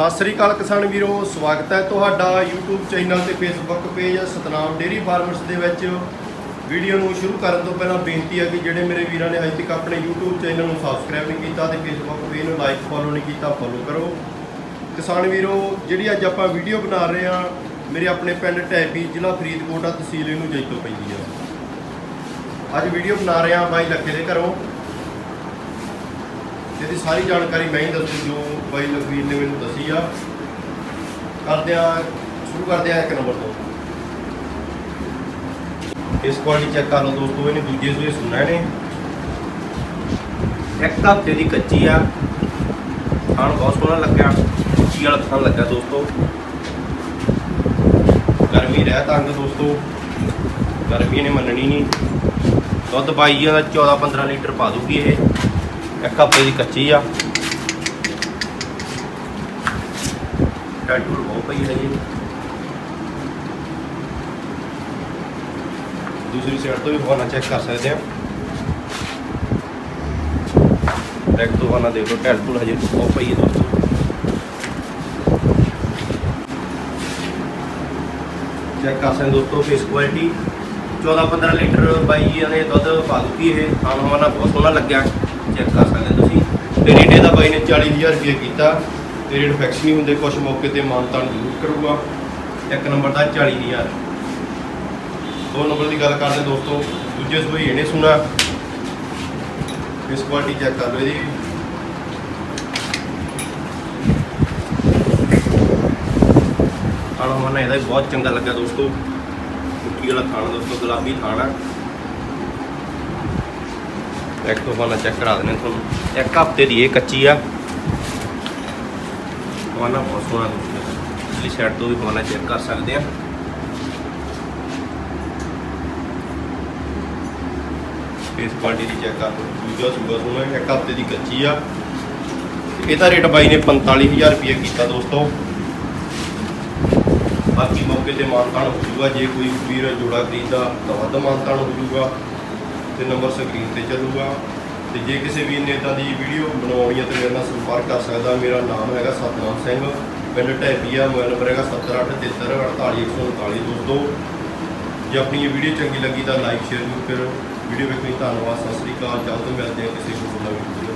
ਸਤਿ ਸ੍ਰੀ ਅਕਾਲ ਕਿਸਾਨ ਵੀਰੋ, ਸਵਾਗਤ ਹੈ ਤੁਹਾਡਾ YouTube ਚੈਨਲ ਤੇ Facebook page Satnam dairy farmers ਦੇ ਵਿੱਚ। ਵੀਡੀਓ ਨੂੰ ਸ਼ੁਰੂ ਕਰਨ ਤੋਂ ਪਹਿਲਾਂ ਬੇਨਤੀ ਹੈ ਕਿ ਜਿਹੜੇ ਮੇਰੇ ਵੀਰਾਂ ਨੇ ਅਜੇ ਤੱਕ ਆਪਣੇ YouTube ਚੈਨਲ ਨੂੰ ਸਬਸਕ੍ਰਾਈਬ ਨਹੀਂ ਕੀਤਾ ਤੇ Facebook ਪੇਜ ਨੂੰ ਲਾਈਕ ਫੋਲੋ ਨਹੀਂ ਕੀਤਾ ਫੋਲੋ ਕਰੋ। ਕਿਸਾਨ ਵੀਰੋ, ਜਿਹੜੀ ਅੱਜ ਆਪਾਂ ਵੀਡੀਓ ਬਣਾ ਰਹੇ ਹਾਂ, ਮੇਰੇ ਆਪਣੇ ਪਿੰਡ ਟੈਪੀ ਜ਼ਿਲ੍ਹਾ ਫਰੀਦਕੋਟ ਆ, ਤਹਿਸੀਲ ਇਹਨੂੰ ਜੈਤੋ ਪੈਂਦੀ ਆ। ਅੱਜ ਵੀਡੀਓ ਬਣਾ ਰਹੇ ਹਾਂ ਬਾਈ ਲੱਕੇ ਦੇ ਘਰੋਂ। ਇਹਦੀ ਸਾਰੀ ਜਾਣਕਾਰੀ ਮੈਂ ਹੀ ਦੱਸੂ, ਜੋ ਬਾਈ ਲਖਵੀਰ ਨੇ ਮੈਨੂੰ ਦੱਸੀ ਆ। ਕਰਦੇ ਆ, ਸ਼ੁਰੂ ਕਰਦੇ ਆ ਇੱਕ ਨੰਬਰ ਤੋਂ। ਇਸ ਕੁਆਲਿਟੀ ਚੈੱਕ ਕਰ ਲਓ ਦੋਸਤੋ, ਇਹਨੇ ਦੂਜੇ ਸੂਏ ਸੁਣਾ ਨੇ ਇੱਕ ਹਫ਼ਤੇ ਦੀ ਕੱਚੀ ਆ। ਖਾਣ ਬਹੁਤ ਸੋਹਣਾ ਲੱਗਿਆ। ਕੱਚੀ ਵਾਲਾ ਖਾਣ ਲੱਗਾ ਦੋਸਤੋ। ਗਰਮੀ ਰਹਿ ਤੰਗ ਦੋਸਤੋ। ਗਰਮੀ ਨੇ ਮੰਨਣੀ ਨਹੀਂ। ਦੁੱਧ ਪਾਈ ਦਾ 14 15 ਲੀਟਰ ਪਾ ਦੂਗੀ ਇਹ। ਇੱਕ ਹਫ਼ਤੇ ਦੀ ਕੱਚੀ ਆ। ਟੈਟੂਰ ਬਹੁਤ ਪਈ ਹੈ ਜੀ। ਦੂਸਰੀ ਸਾਈਡ ਤੋਂ ਵੀ ਹਵਾਨਾ ਚੈੱਕ ਕਰ ਸਕਦੇ ਆ। ਰੈਕ ਤੋਂ ਹਵਾਨਾ ਦੇਖ ਲਓ ਟੈਟੂਰ ਹਜੇ ਬਹੁਤ ਪਈ ਹੈ ਦੋਸਤੋ। ਚੈੱਕ ਕਰ ਸਕਦੇ ਦੋਸਤੋ ਫੇਸ ਕੁਆਲਿਟੀ 14-15 ਲੀਟਰ ਬਾਈ ਨੇ ਦੁੱਧ ਪਾ ਦੂਗੀ ਇਹ। ਆਮ ਹਵਾਨਾ ਬਹੁਤ ਸੋਹਣਾ ਲੱਗਿਆ। ਚੈੱਕ ਕਰ ਸਕਦੇ ਤੁਸੀਂ। ਤੇ ਰੇਟ ਇਹਦਾ ਬਾਈ ਨੇ 40000 ਰੁਪਏ ਕੀਤਾ। ਤੇ ਰੇਟ ਫਿਕਸ ਨਹੀਂ ਹੁੰਦੇ ਕੁਝ ਮੌਕੇ ਤੇ ਮਾਨਤਾਨ ਜ਼ਰੂਰ ਕਰੂਗਾ। ਇੱਕ ਨੰਬਰ ਦਾ 40000 ਦੋ ਨੰਬਰ ਦੀ ਗੱਲ ਕਰਦੇ ਦੋਸਤੋ, ਦੂਜੇ ਸੂਈ ਇਹਨੇ ਸੁਣਾ। ਇਸ ਕੁਆਲਿਟੀ ਚੈੱਕ ਕਰ ਲਓ ਜੀ। ਖਾਣਾ ਮਨ ਇਹਦਾ ਬਹੁਤ ਚੰਗਾ ਲੱਗਾ ਦੋਸਤੋ। ਕੁੱਕੀ ਵਾਲਾ ਖਾਣਾ ਦੋਸਤੋ, ਗੁਲਾਬੀ ਖਾਣਾ। ਇੱਕ ਤੋਂ ਬਾਅਦ ਚੈੱਕ ਕਰਾ ਦਿੰਦੇ ਹਾਂ ਤੁਹਾਨੂੰ। ਇੱਕ ਹਫ਼ਤੇ ਦੀ ਇਹ ਕੱਚੀ ਆ। ਵਾਨਾ ਬਹੁਤ ਸੋਹਣਾ ਦੋਸਤੋ ਸਾਈਡ ਤੋਂ ਵੀ ਵਾਨਾ ਚੈੱਕ ਕਰ ਸਕਦੇ ਆ ਫੇਸ ਕੁਆਲਿਟੀ ਦੀ ਚੈੱਕ ਕਰ ਦੂਜਾ ਸੂਗਾ ਸੋਹਣਾ ਇੱਕ ਹਫ਼ਤੇ ਦੀ ਕੱਚੀ ਆ। ਇਹਦਾ ਰੇਟ ਬਾਈ ਨੇ 45000 ਰੁਪਏ ਕੀਤਾ ਦੋਸਤੋ। ਬਾਕੀ ਮੌਕੇ ਤੇ ਮਾਨਤਾਨ ਹੋ ਜੂਗਾ ਜੇ ਕੋਈ ਵੀਰ ਜੋੜਾ ਖਰੀਦਦਾ ਤਾਂ ਵੱਧ ਮਾਨਤਾਨ ਹੋ ਜੂਗਾ ਤੇ ਨੰਬਰ ਸਕਰੀਨ ਤੇ ਚੱਲੂਗਾ। ਤੇ ਜੇ ਕਿਸੇ ਵੀਰ ਨੇ ਇਦਾਂ ਦੀ ਵੀਡੀਓ ਬਣਾਉਣੀ ਹੈ ਤਾਂ ਮੇਰੇ ਨਾਲ ਸੰਪਰਕ ਕਰ ਸਕਦਾ, ਮੇਰਾ ਨਾਮ ਹੈਗਾ ਸਤਨਾਮ ਸਿੰਘ, ਪਿੰਡ ਢੈਪੀਆ, ਮੋਬਾਈਲ ਨੰਬਰ ਹੈਗਾ 7873488139 ਦੋਸਤੋ ਜੇ ਆਪਣੀ ਇਹ ਵੀਡੀਓ ਚੰਗੀ ਲੱਗੀ ਤਾਂ ਲਾਈਕ, ਸ਼ੇਅਰ ਜ਼ਰੂਰ ਕਰੋ ਵੀਡੀਓ ਵੇਖਣ ਲਈ ਧੰਨਵਾਦ, ਸਤਿ ਸ੍ਰੀ ਅਕਾਲ, ਜਲਦ ਮਿਲਦੇ ਹਾਂ ਕਿਸੇ ਹੋਰ ਨਵੀਂ ਵੀਡੀਓ